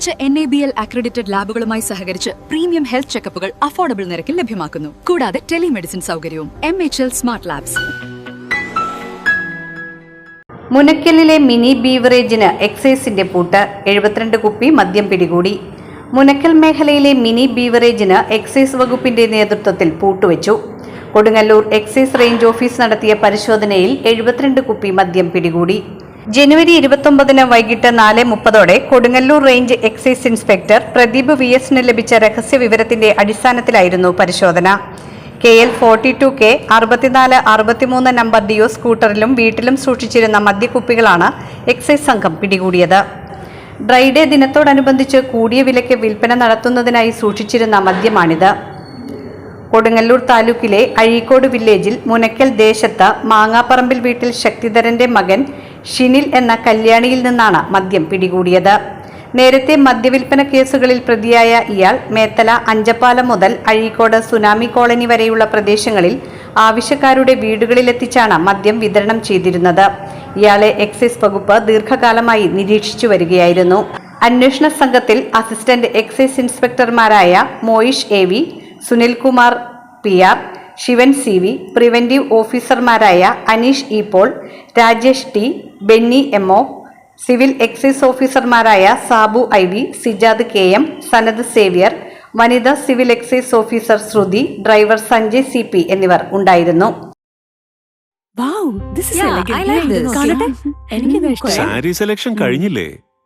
മികച്ച N A B L accredited ലാബുകളുമായി സഹകരിച്ച് premium health ചെക്കപ്പുകൾ affordable നിരക്കിൽ ലഭ്യമാക്കുന്നു. കൂടാതെ ടെലിമെഡിസിൻ സൗകര്യവും M H L smart labs മുനക്കലിലെ mini ബീവറേജിന് എക്സൈസിന്റെ പൂട്ട് എഴുപത്തിരണ്ട് കുപ്പി മദ്യം പിടികൂടി. മുനക്കൽ മേഖലയിലെ മിനി ബീവറേജിന് എക്സൈസ് വകുപ്പിന്റെ നേതൃത്വത്തിൽ പൂട്ടുവച്ചു. കൊടുങ്ങല്ലൂർ എക്സൈസ് റേഞ്ച് ഓഫീസ് നടത്തിയ പരിശോധനയിൽ എഴുപത്തിരണ്ട് കുപ്പി മദ്യം പിടികൂടി. ജനുവരി ഇരുപത്തൊമ്പതിന് വൈകിട്ട് നാല് മുപ്പതോടെ Kodungallur range excise inspector Pradeep V എസിന് ലഭിച്ച രഹസ്യ വിവരത്തിന്റെ അടിസ്ഥാനത്തിലായിരുന്നു പരിശോധന. K L forty two K അറുപത്തിനാല് അറുപത്തിമൂന്ന് നമ്പർ ഡിയോ സ്കൂട്ടറിലും വീട്ടിലും സൂക്ഷിച്ചിരുന്ന മദ്യക്കുപ്പികളാണ് എക്സൈസ് സംഘം പിടികൂടിയത്. ഡ്രൈഡേ ദിനത്തോടനുബന്ധിച്ച് കൂടിയ വിലയ്ക്ക് വിൽപ്പന നടത്തുന്നതിനായി സൂക്ഷിച്ചിരുന്ന മദ്യമാണിത്. കൊടുങ്ങല്ലൂർ താലൂക്കിലെ അഴീക്കോട് വില്ലേജിൽ മുനക്കൽ ദേശത്ത് മാങ്ങാപ്പറമ്പിൽ വീട്ടിൽ ശക്തിധരന്റെ മകൻ ഷിനിൽ എന്ന കല്യാണിയിൽ നിന്നാണ് മദ്യം പിടികൂടിയത്. നേരത്തെ മദ്യവിൽപ്പന കേസുകളിൽ പ്രതിയായ ഇയാൾ മേത്തല അഞ്ചപ്പാലം മുതൽ അഴീക്കോട് സുനാമി കോളനി വരെയുള്ള പ്രദേശങ്ങളിൽ ആവശ്യക്കാരുടെ വീടുകളിലെത്തിച്ചാണ് മദ്യം വിതരണം ചെയ്തിരുന്നത്. ഇയാളെ എക്സൈസ് വകുപ്പ് ദീർഘകാലമായി നിരീക്ഷിച്ചു വരികയായിരുന്നു. അന്വേഷണ സംഘത്തിൽ assistant excise ഇൻസ്പെക്ടർമാരായ Moish A V Sunilkumar P R Sivan C V preventive ഓഫീസർമാരായ Aneesh E Rajesh T Benny M O civil excise ഓഫീസർമാരായ Sabu I V Sijad K M Sanad Xavier വനിതാ civil excise officer Sruthi driver Sanjay C P എന്നിവർ ഉണ്ടായിരുന്നു. Sari selection കഴിഞ്ഞില്ലേ?